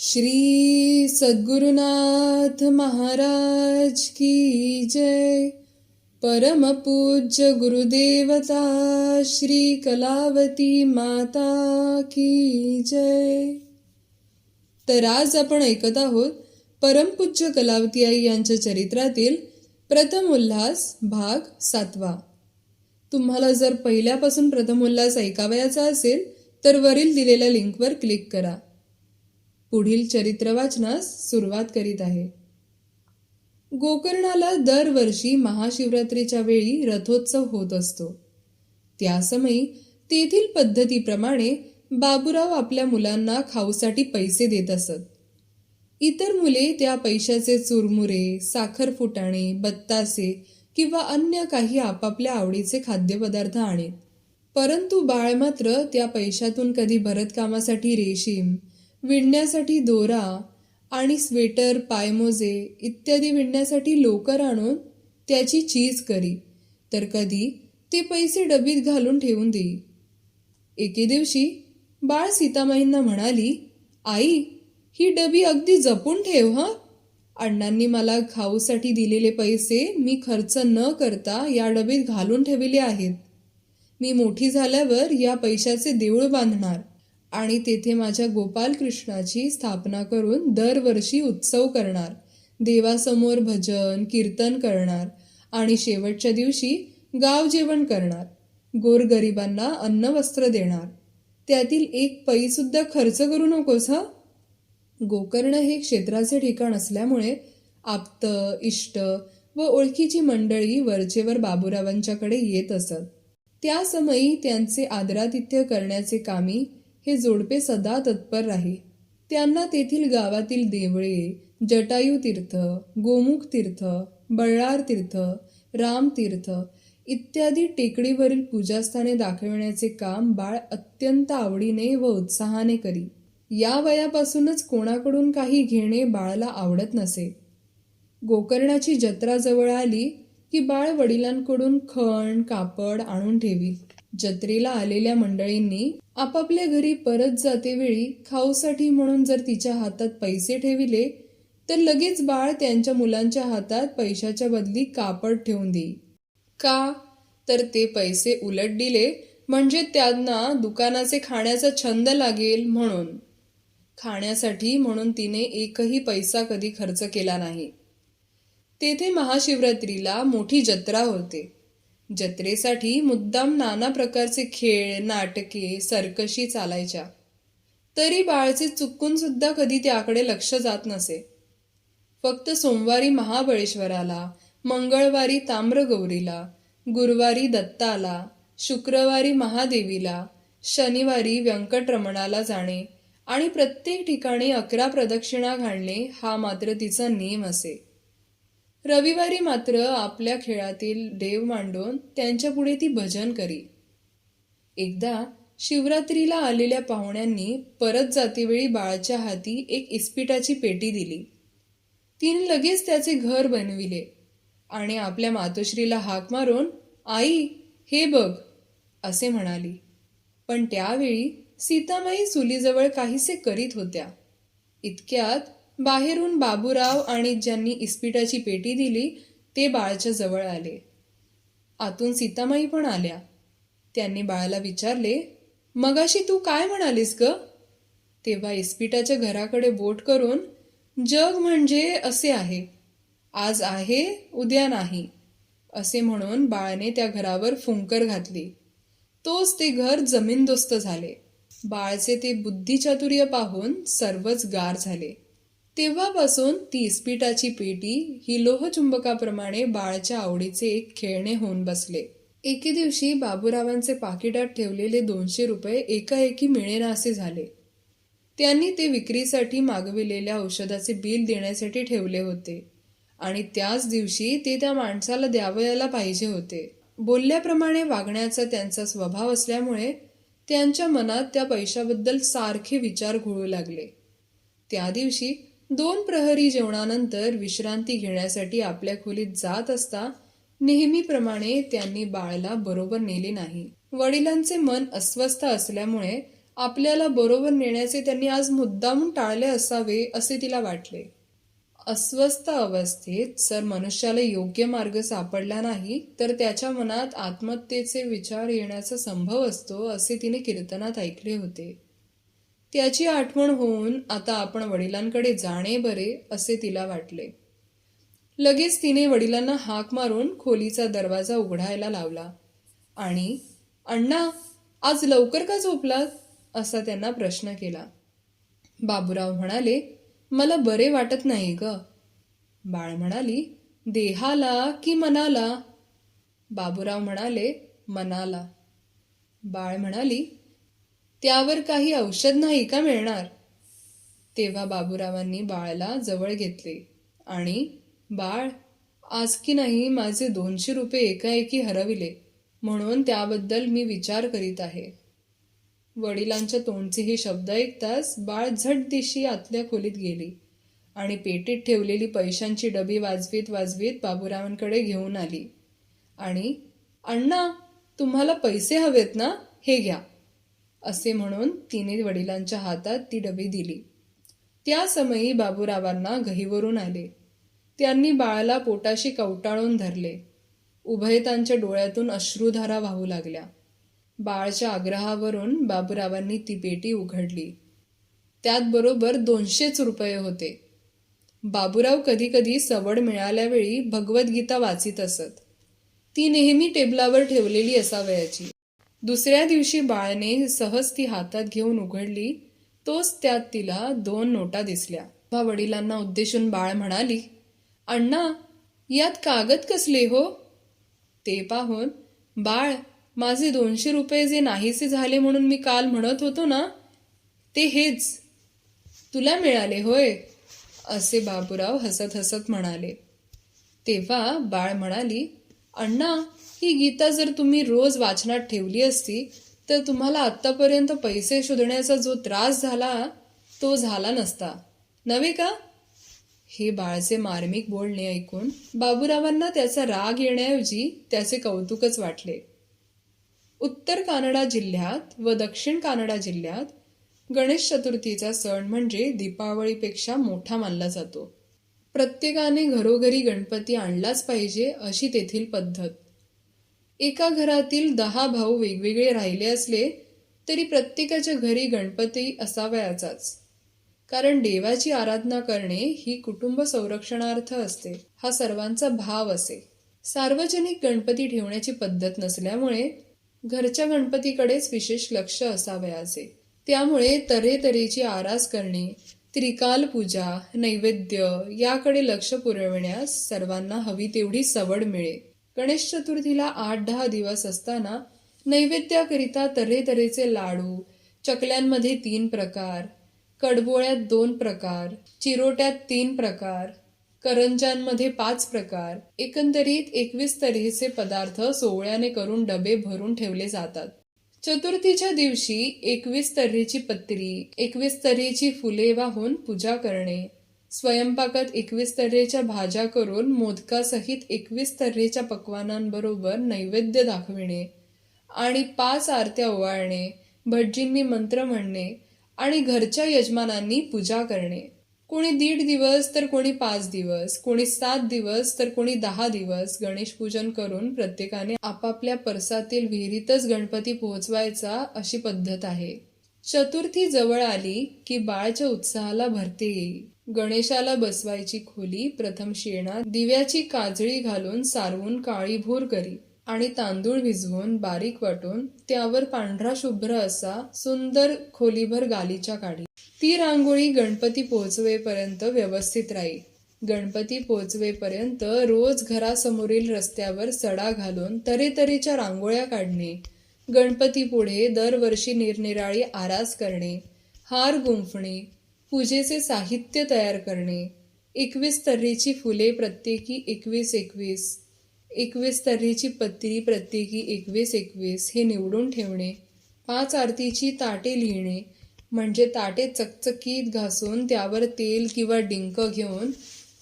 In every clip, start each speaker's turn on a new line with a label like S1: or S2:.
S1: श्री सद्गुरुनाथ महाराज की जय। परमपूज्य गुरुदेवता श्री कलावती माता की जय। तर आज आपण ऐकत आहोत परमपूज्य कलावती आई यांच्या चरित्रातील प्रथम उल्हास भाग सातवा। तुम्हाला जर पहिल्यापासून प्रथम उल्हास ऐकावयाचा असेल तर वरील दिलेल्या लिंकवर क्लिक करा। पुढील चरित्र वाचनास सुरुवात करीत आहे. गोकर्णाला दरवर्षी महाशिवरात्रीच्या वेळी रथोत्सव होत असतो. त्यासमयी तेथील पद्धतीप्रमाणे बाबूराव आपल्या मुलांना खाऊसाठी पैसे देत असत. इतर मुले त्या पैशाचे चुरमुरे साखर फुटाणे बत्तासे किंवा अन्य काही आपापल्या आवडीचे खाद्यपदार्थ आणीत. परंतु बाळ मात्र त्या पैशातून कधी भरतकामासाठी रेशीम विणण्यासाठी दोरा आणि स्वेटर पायमोजे इत्यादी विणण्यासाठी लोकर आणून त्याची चीज करी. तर कधी ते पैसे डबीत घालून ठेवून देई. एके दिवशी बाळ सीतामाईंना म्हणाली आई ही डबी अगदी जपून ठेव हा. अण्णांनी मला खाऊसाठी दिलेले पैसे मी खर्च न करता या डबीत घालून ठेवले आहेत. मी मोठी झाल्यावर या पैशाचे देऊळ बांधणार. आणि तेथे माझ्या गोपाल कृष्णाची स्थापना करून दरवर्षी उत्सव करणार. देवासमोर भजन कीर्तन करणार आणि शेवटच्या दिवशी गाव जेवण करणार. गोरगरिबांना अन्न वस्त्र देणार. त्यातील एक पैसुद्धा खर्च करू नकोस हा? गोकर्ण हे क्षेत्राचे ठिकाण असल्यामुळे आप्त इष्ट व ओळखीची मंडळी वरचेवर बाबूरावांच्याकडे येत असत. त्या समयी त्यांचे आदरातिथ्य करण्याचे कामी हे जोडपे सदा तत्पर राही. त्यांना तेथील गावातील देवळे जटायू तीर्थ गोमुख तीर्थ बळ्ळार तीर्थ राम तीर्थ इत्यादी टेकडीवरील पूजास्थाने दाखविण्याचे काम बाळ अत्यंत आवडीने व उत्साहाने करी. या वयापासूनच कोणाकडून काही घेणे बाळाला आवडत नसे. गोकर्णाची जत्रा जवळ आली की बाळ वडिलांकडून खण कापड आणून ठेवी. जत्रेला आलेल्या मंडळींनी आपापल्या घरी परत जातेवेळी खाऊसाठी म्हणून जर तिच्या हातात पैसे ठेविले तर लगेच बाळ त्यांच्या मुलांच्या हातात पैशाच्या बदली कापड ठेवून देई का? तर ते पैसे उलट दिले म्हणजे त्यांना दुकानाचे खाण्याचा छंद लागेल म्हणून. खाण्यासाठी म्हणून तिने एकही पैसा कधी खर्च केला नाही. तेथे महाशिवरात्रीला मोठी जत्रा होते. जत्रेसाठी मुद्दाम नाना प्रकारचे खेळ नाटके सरकशी चालायच्या. तरी बाळचे चुकून सुद्धा कधी त्याकडे लक्ष जात नसे. फक्त सोमवारी महाबळेश्वराला मंगळवारी ताम्रगौरीला गुरुवारी दत्ताला शुक्रवारी महादेवीला शनिवारी व्यंकटरमणाला जाणे आणि प्रत्येक ठिकाणी अकरा प्रदक्षिणा घालणे हा मात्र तिचा नियम असे. रविवारी मात्र आपल्या खेळातील देव मांडून त्यांच्या पुढे ती भजन करी. एकदा शिवरात्रीला आलेल्या पाहुण्यांनी परत जातेवेळी बाळाच्या हाती एक इस्पिटाची पेटी दिली. तिने लगेच त्याचे घर बनविले आणि आपल्या मातोश्रीला हाक मारून आई हे बघ असे म्हणाली. पण त्यावेळी सीतामाई चुलीजवळ काहीसे करीत होत्या. इतक्यात बाहेरून बाबूराव आणि ज्यांनी इस्पिटाची पेटी दिली ते बाळाच्या जवळ आले. आतून सीतामाई पण आल्या. त्यांनी बाळाला विचारले मगाशी तू काय म्हणालीस ग? तेव्हा इस्पिटाच्या घराकडे बोट करून जग म्हणजे असे आहे. आज आहे उद्या नाही असे म्हणून बाळाने त्या घरावर फुंकर घातली. तोच ते घर जमीनदोस्त झाले. बाळचे ते बुद्धिचातुर्य पाहून सर्वच गार झाले. तेव्हापासून ती इस्पिटाची पेटी ही लोहचुंबकाप्रमाणे बाळच्या आवडीचे एक खेळणे होऊन बसले. एके दिवशी बाबूरावांचे पाकिटात ठेवलेले दोनशे रुपये एकाएकी मिळेनासे झाले. त्यांनी ते विक्रीसाठी मागविलेल्या औषधाचे बिल देण्यासाठी ठेवले होते आणि त्याच दिवशी ते त्या माणसाला द्यावयाला पाहिजे होते. बोलल्याप्रमाणे वागण्याचा त्यांचा स्वभाव असल्यामुळे त्यांच्या मनात त्या पैशाबद्दल सारखे विचार घोळू लागले. त्या दिवशी दोन प्रहरी जेवणानंतर विश्रांती घेण्यासाठी आपल्या खोलीत जात असता नेहमीप्रमाणे त्यांनी बाळाला बरोबर नेले नाही. वडिलांचे मन अस्वस्थ असल्यामुळे आपल्याला बरोबर नेण्याचे त्यांनी आज मुद्दामून टाळले असावे असे तिला वाटले. अस्वस्थ अवस्थेत जर मनुष्याला योग्य मार्ग सापडला नाही तर त्याच्या मनात आत्महत्येचे विचार येण्याचा संभव असतो असे तिने कीर्तनात ऐकले होते. त्याची आठवण होऊन आता आपण वडिलांकडे जाणे बरे असे तिला वाटले. लगेच तिने वडिलांना हाक मारून खोलीचा दरवाजा उघडायला लावला. आणि अण्णा आज लवकर का झोपलात? असा त्यांना प्रश्न केला. बाबूराव म्हणाले मला बरे वाटत नाही ग. बाळ म्हणाली देहाला की मनाला? बाबूराव म्हणाले मनाला. बाळ म्हणाली त्यावर काही औषध नाही का मिळणार? तेव्हा बाबूरावांनी बाळाला जवळ घेतले आणि बाळ आज की नाही माझे दोनशे रुपये एकाएकी हरविले म्हणून त्याबद्दल मी विचार करीत आहे. वडिलांच्या तोंडचे हे शब्द ऐकताच बाळ झट दिशी आतल्या खोलीत गेली आणि पेटीत ठेवलेली पैशांची डबी वाजवीत वाजवीत बाबूरावांकडे घेऊन आली आणि अण्णा तुम्हाला पैसे हवेत ना? हे घ्या. असे म्हणून तिने वडिलांच्या हातात ती डबी दिली. त्या समयी बाबूरावांना गहीवरून आले. त्यांनी बाळाला पोटाशी कवटाळून धरले. उभयतांच्या डोळ्यातून अश्रुधारा वाहू लागल्या. बाळच्या आग्रहावरून बाबूरावांनी ती पेटी उघडली. त्यात बरोबर दोनशेच रुपये होते. बाबूराव कधीकधी सवड मिळाल्यावेळी भगवद्गीता वाचित असत. ती नेहमी टेबलावर ठेवलेली असावयाची. दुसऱ्या दिवशी बाळने सहज ती हातात घेऊन उघडली तोच त्यात तिला दोन नोटा दिसल्या. तेव्हा वडिलांना उद्देशून बाळ म्हणाली अण्णा यात कागद कसले हो? ते पाहून बाळ माझे दोनशे रुपये जे नाहीसे झाले म्हणून मी काल म्हणत होतो ना ते हेच. तुला मिळाले होय असे बाबूराव हसत हसत म्हणाले. तेव्हा बाळ म्हणाली अण्णा ही गीता जर तुम्ही रोज वाचनात ठेवली असती तर तुम्हाला आत्तापर्यंत पैसे शोधण्याचा जो त्रास झाला तो झाला नसता. नव्हे का? हे बाळचे मार्मिक बोलणे ऐकून बाबूरावांना त्याचा राग येण्याऐवजी त्याचे कौतुकच वाटले. उत्तर कानडा जिल्ह्यात व दक्षिण कानडा जिल्ह्यात गणेश चतुर्थीचा सण म्हणजे दीपावळीपेक्षा मोठा मानला जातो. प्रत्येकाने घरोघरी गणपती आणलाच पाहिजे अशी तेथील पद्धत. एका घरातील दहा भाऊ वेगवेगळे राहिले असले तरी प्रत्येकाच्या घरी गणपती असावयाचाच. कारण देवाची आराधना करणे ही कुटुंब संरक्षणार्थ असते. हा सर्वांचा भाव असे. सार्वजनिक गणपती ठेवण्याची पद्धत नसल्यामुळे घरच्या गणपतीकडेच विशेष लक्ष असावयाचे त्यामुळे तऱ्हेतऱ्हेची आरास करणे त्रिकाल पूजा नैवेद्य याकडे लक्ष पुरविण्यास सर्वांना हवी तेवढी सवड मिळे. गणेश चतुर्थीला आठ दहा दिवस असताना नैवेद्याकरिता तऱ्हेतऱ्हेचे लाडू चकल्यांमध्ये तीन प्रकार कडबोळ्यात दोन प्रकार चिरोट्यात तीन प्रकार करंजांमध्ये पाच प्रकार एकंदरीत एकवीस तऱ्हेचे पदार्थ सोहळ्याने करून डबे भरून ठेवले जातात. चतुर्थीच्या दिवशी एकवीस तऱ्हेची पत्री एकवीस तऱ्हेची फुले वाहून पूजा करणे स्वयंपाकात एकवीस तऱ्हेच्या भाज्या करून मोदकासहित एकवीस तऱ्हेच्या पक्वानांबरोबर नैवेद्य दाखविणे आणि पाच आरत्या ओवाळणे भटजींनी मंत्र म्हणणे आणि घरच्या यजमानांनी पूजा करणे. कोणी दीड दिवस तर कोणी पाच दिवस कोणी सात दिवस तर कोणी दहा दिवस गणेश पूजन करून प्रत्येकाने आपापल्या परसातील विहिरीतच गणपती पोहोचवायचा अशी पद्धत आहे. चतुर्थी जवळ आली की बाळच्या उत्साहाला भरती येईल. गणेशाला बसवायची खोली प्रथम शेणात दिव्याची काजळी घालून सारवून काळीभोर करी आणि तांदूळ भिजवून बारीक वाटून त्यावर पांढरा शुभ्र असा सुंदर खोलीभर गालीच्या काढी. ती रांगोळी गणपती पोहोचवेपर्यंत व्यवस्थित राहील गणपती पोहोचवेपर्यंत रोज घरासमोरील रस्त्यावर सडा घालून तऱ्हेतऱ्हेच्या रांगोळ्या काढणे गणपती पुढे दरवर्षी निरनिराळी आरास करणे हार गुंफणे पूजेचे साहित्य तयार करणे. एकवीस तऱ्हेची फुले प्रत्येकी एकवीस एकवीस. एकवीस तऱ्हेची पत्री प्रत्येकी एकवीस एकवीस हे निवडून ठेवणे. पाच आरतीची ताटे लिहिणे. म्हणजे ताटे चकचकीत घासून त्यावर तेल किंवा डिंक घेऊन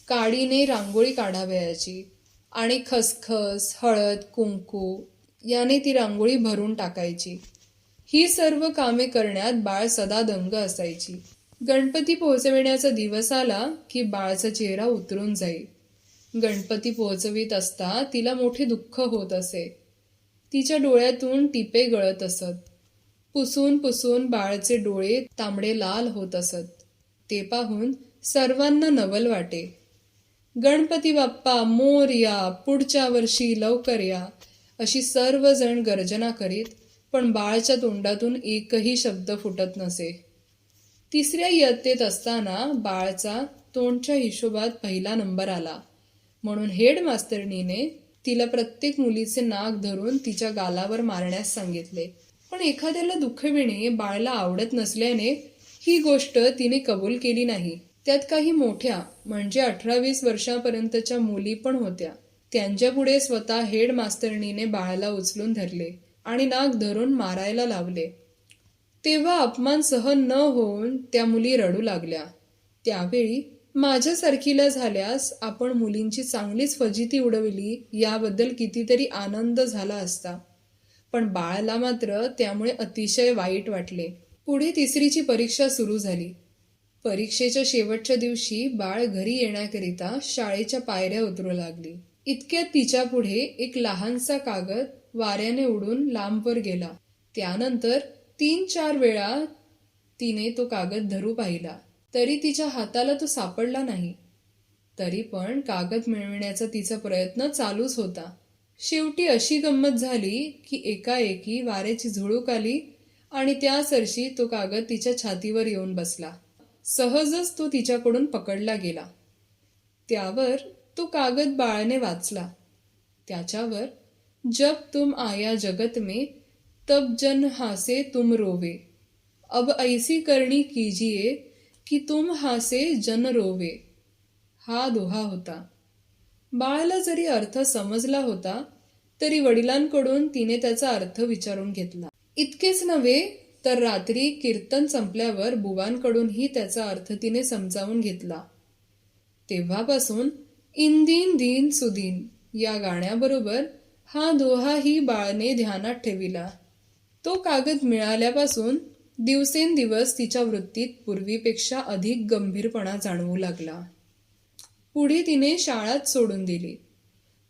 S1: काडीने रांगोळी काढावयाची. आणि खसखस हळद कुंकू याने ती रांगोळी भरून टाकायची. ही सर्व कामे करण्यात बाळ सदा दंग असायची. गणपती पोहोचविण्याचा दिवस आला की बाळचा चेहरा उतरून जाई गणपती पोहोचवीत असता तिला मोठे दुःख होत असे. तिच्या डोळ्यातून टिपे गळत असत. पुसून पुसून बाळचे डोळे तांबडे लाल होत असत. ते पाहून सर्वांना नवल वाटे. गणपती बाप्पा मोर या पुढच्या वर्षी लवकर या अशी सर्वजण गर्जना करीत पण बाळच्या तोंडातून एकही शब्द फुटत नसे. तिसऱ्या इयत्तेत असताना बाळचा तोंडच्या हिशोबात पहिला नंबर आला. म्हणून हेड मास्तरणीने तिला प्रत्येक मुलीचे नाक धरून तिच्या गालावर मारण्यास सांगितले. पण एखाद्याला दुखविणे बाळला आवडत नसल्याने ही गोष्ट तिने कबूल केली नाही. त्यात काही मोठ्या म्हणजे अठरा वीस वर्षापर्यंतच्या मुली पण होत्या. त्यांच्यापुढे स्वतः हेड मास्तरणीने बाळाला उचलून धरले आणि नाक धरून मारायला लावले. तेव्हा अपमान सहन न होऊन त्या मुली रडू लागल्या. त्यावेळी माझ्यासारखीला झाल्यास आपण मुलींची चांगलीच फजिती उडवली याबद्दल कितीतरी आनंद झाला असता. पण बाळाला मात्र त्यामुळे अतिशय वाईट वाटले. पुढे तिसरीची परीक्षा सुरू झाली. परीक्षेच्या शेवटच्या दिवशी बाळ घरी येण्याकरिता शाळेच्या पायऱ्या उतरू लागली. इतक्यात तिच्या पुढे एक लहानसा कागद वाऱ्याने उडून लांबवर गेला. त्यानंतर तीन चार वेळा तिने तो कागद धरू पाहिला. तरी तिच्या हाताला तो सापडला नाही. तरी पण कागद मिळविण्याचा तिचा प्रयत्न चालूच होता. शेवटी अशी गंमत झाली की एकाएकी वाऱ्याची झुळूक आली आणि त्या सरशी तो कागद तिच्या छातीवर येऊन बसला. सहजच तो तिच्याकडून पकडला गेला. त्यावर तो कागद बाळाने वाचला. त्याच्यावर जब तुम आया जगत में तब जन हासे तुम रोवे। अब ऐसी करणी कीजिए की तुम हासे जन रोवे। हा दोहा होता। बाळाला जरी अर्थ समजला होता तरी वडिलांकडून तिने त्याचा अर्थ विचारून घेतला. इतकेच नव्हे तर रात्री कीर्तन संपल्यावर बुवांकडूनही त्याचा अर्थ तिने समजावून घेतला. तेव्हापासून इंदीन दिन सुदीन या गाण्याबरोबर हा दोहाही बाळने ध्यानात ठेविला. तो कागद मिळाल्यापासून दिवसेंदिवस तिच्या वृत्तीत पूर्वीपेक्षा अधिक गंभीरपणा जाणवू लागला. पुढे तिने शाळाच सोडून दिली.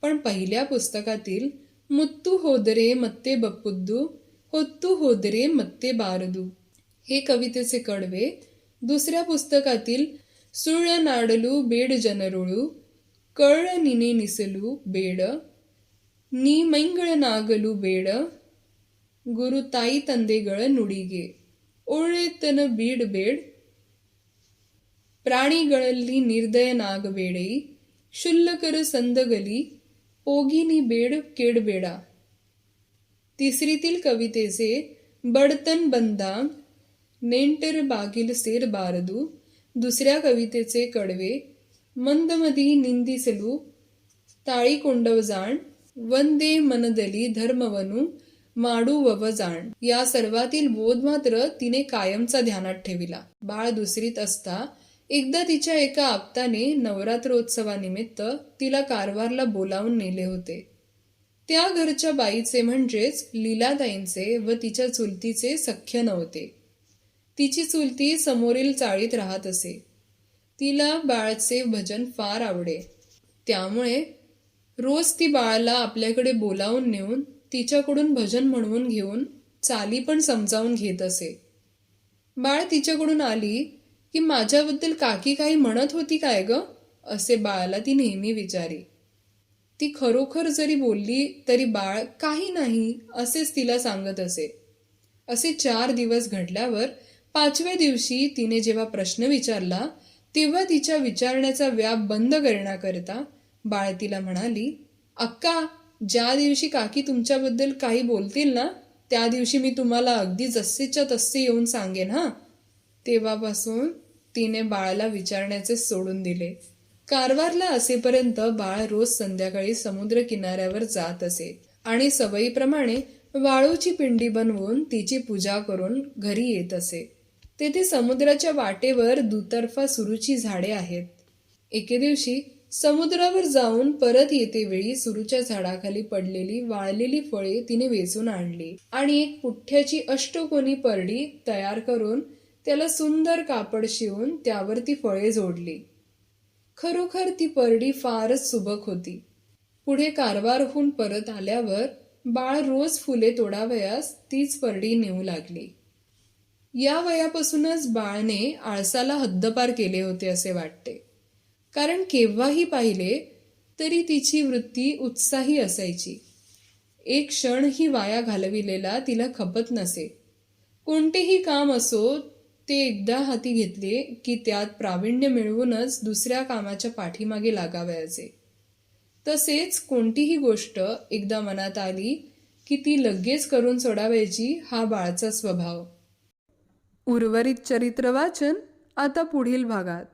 S1: पण पहिल्या पुस्तकातील मुत्तू होदरे मत्ते बप्पुद्दू होत्तू होदरे मत्ते बारदू हे कवितेचे कडवे दुसऱ्या पुस्तकातील सुळ नाडलू बेड जनरुळू कळ निने निसलू बेड नी मैंगळ नागलू बेड गुरु ताई ತಂದೆಗಳ ನುಡಿಗೆ ಒಳ್ಳೆತನ ಬೀಡಬೇಡ್ ಪ್ರಾಣಿಗಳಲ್ಲಿ ನಿರ್ದಯನಾಗಬೇಡಿ ಶುಲ್ಲಕರ ಸಂದಗಲಿ पोगिनी बेड केडबेडा तिसरीतील कवितेचे बडतन बंदांग नेंटर बागील सेर बारदू दुसऱ्या कवितेचे कडवे मंदमदी निंदिसलू ताळी कोंडव जाण वंदे मनदली धर्मवनू माडू वव जाण या सर्वातील बोध मात्र तिने कायमचा ध्यानात ठेविला. बाळ दुसरीत असता एकदा तिच्या एका आप्ताने नवरात्रोत्सवानिमित्त तिला कारवारला बोलावून नेले होते. त्या घरच्या बाईचे म्हणजेच लीलाताईंचे व तिच्या चुलतीचे सख्य नव्हते. तिची चुलती समोरील चाळीत राहत असे. तिला बाळचे भजन फार आवडे. त्यामुळे रोज ती बाळाला आपल्याकडे बोलावून नेऊन तिच्याकडून भजन म्हणवून घेऊन चाली पण समजावून घेत असे. बाळ तिच्याकडून आली की माझ्याबद्दल काकी काही म्हणत होती काय ग? असे बाळाला ती नेहमी विचारी. ती खरोखर जरी बोलली तरी बाळ काही नाही असेच तिला सांगत असे. असे चार दिवस घडल्यावर पाचव्या दिवशी तिने जेव्हा प्रश्न विचारला तेव्हा तिच्या विचारण्याचा व्याप बंद करण्याकरिता बाळ तिला म्हणाली अक्का ज्या दिवशी काकी तुमच्याबद्दल काही बोलतील ना त्या दिवशी मी तुम्हाला अगदी जसेच्या तसे येऊन सांगेन हां. तेव्हापासून तिने बाळाला विचारण्याचे सोडून दिले. कारवारला असेपर्यंत बाळ रोज संध्याकाळी समुद्र किनाऱ्यावर जात असे आणि सवयीप्रमाणे वाळूची पिंडी बनवून तिची पूजा करून घरी येत असे. तेथे समुद्राच्या वाटेवर दुतर्फा सुरूची झाडे आहेत. एके दिवशी समुद्रावर जाऊन परत येते वेळी सुरूच्या झाडाखाली पडलेली वाळलेली फळे तिने वेचून आणली. आणि एक पुठ्ठ्याची अष्टकोनी परडी तयार करून त्याला सुंदर कापड शिवून त्यावर ती फळे जोडली. खरोखर ती परडी फारच सुबक होती. पुढे कारवारहून परत आल्यावर बाळ रोज फुले तोडावयास तीच परडी नेऊ लागली. या वयापासूनच बाळने आळसाला हद्दपार केले होते असे वाटते. कारण केव्हाही पाहिले तरी तिची वृत्ती उत्साही असायची. एक क्षणही वाया घालविलेला तिला खपत नसे. कोणतेही काम असो ते एकदा हाती घेतले की त्यात प्रावीण्य मिळवूनच दुसऱ्या कामाच्या पाठीमागे लागावयाचे. तसेच कोणतीही गोष्ट एकदा मनात आली की ती लगेच करून सोडावायची हा बाळचा स्वभाव. उर्वरित चरित्र वाचन आता पुढील भागात.